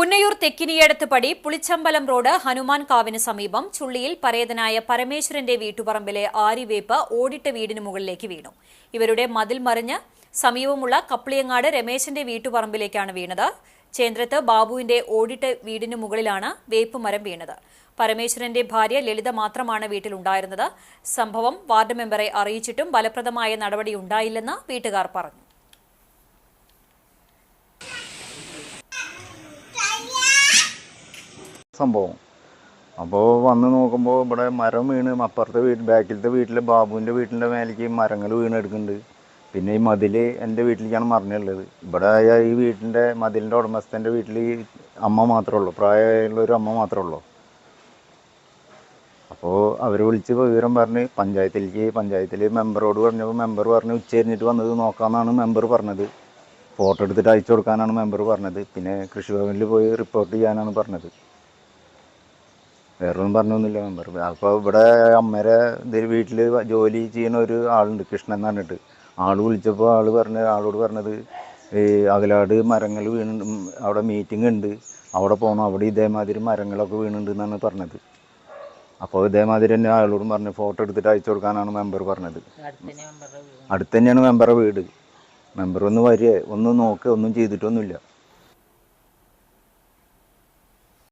പുന്നയൂർ തെക്കിനിയടത്ത് പടി പുളിച്ചമ്പലം റോഡ് ഹനുമാൻ കാവിന് സമീപം ചുള്ളിയിൽ പരേതനായ പരമേശ്വരന്റെ വീട്ടുപറമ്പിലെ ആരിവേപ്പ് ഓടിട്ട വീടിന് മുകളിലേക്ക് വീണു. ഇവരുടെ മതിൽ മറിഞ്ഞ് സമീപമുള്ള കപ്ലിയങ്ങാട് രമേശന്റെ വീട്ടുപറമ്പിലേക്കാണ് വീണത്. ചേന്ദ്രത്ത് ബാബുവിന്റെ ഓടിട്ട വീടിന് മുകളിലാണ് വേപ്പ് മരം വീണത്. പരമേശ്വരന്റെ ഭാര്യ ലളിത മാത്രമാണ് വീട്ടിലുണ്ടായിരുന്നത്. സംഭവം വാർഡ് മെമ്പറെ അറിയിച്ചിട്ടും ഫലപ്രദമായ നടപടിയുണ്ടായില്ലെന്ന് വീട്ടുകാർ പറഞ്ഞു. സംഭവം. അപ്പോൾ വന്ന് നോക്കുമ്പോൾ ഇവിടെ മരം വീണ് അപ്പുറത്തെ വീട്ടിൽ ബാക്കിലത്തെ വീട്ടിൽ ബാബുവിന്റെ വീട്ടിന്റെ മേലേക്ക് മരങ്ങൾ വീണെടുക്കുന്നുണ്ട്. പിന്നെ ഈ മതിൽ എന്റെ വീട്ടിലേക്കാണ് മറിഞ്ഞുള്ളത്. ഇവിടെ ഈ വീട്ടിന്റെ മതിലിന്റെ ഉടമസ്ഥന്റെ വീട്ടിൽ അമ്മ മാത്രമേ ഉള്ളൂ. പ്രായമുള്ള ഒരു അമ്മ മാത്രമേ ഉള്ളൂ. അപ്പോൾ അവർ വിളിച്ച് വിവരം പറഞ്ഞ് പഞ്ചായത്തിലേക്ക് പഞ്ചായത്തിൽ മെമ്പറോട് പറഞ്ഞപ്പോൾ മെമ്പർ പറഞ്ഞ് ഉച്ച കഴിഞ്ഞിട്ട് വന്നത് നോക്കാമെന്നാണ് മെമ്പർ പറഞ്ഞത്. ഫോട്ടോ എടുത്തിട്ട് അയച്ചു കൊടുക്കാനാണ് മെമ്പർ പറഞ്ഞത്. പിന്നെ കൃഷിഭവനിൽ പോയി റിപ്പോർട്ട് ചെയ്യാനാണ് പറഞ്ഞത്. വേറൊന്നും പറഞ്ഞൊന്നുമില്ല മെമ്പർ അപ്പോൾ ഇവിടെ അമ്മേരെ ഇതൊരു വീട്ടിൽ ജോലി ചെയ്യുന്ന ഒരു ആളുണ്ട് കൃഷ്ണൻ എന്ന് പറഞ്ഞിട്ട്. ആൾ വിളിച്ചപ്പോൾ ആൾ പറഞ്ഞ ആളോട് പറഞ്ഞത് ഈ അകലാട് മരങ്ങൾ വീണുണ്ട് അവിടെ മീറ്റിംഗ് ഉണ്ട്. അവിടെ പോകണം അവിടെ ഇതേമാതിരി മരങ്ങളൊക്കെ വീണുണ്ട് എന്നാണ് പറഞ്ഞത്. അപ്പോൾ ഇതേമാതിരി തന്നെ ആളോടും പറഞ്ഞു ഫോട്ടോ എടുത്തിട്ട് അയച്ചു കൊടുക്കാനാണ് മെമ്പർ പറഞ്ഞത്. അടുത്ത് തന്നെയാണ് മെമ്പറുടെ വീട്. മെമ്പർ ഒന്ന് വരിക ഒന്ന് നോക്കുക ഒന്നും ചെയ്തിട്ടൊന്നുമില്ല.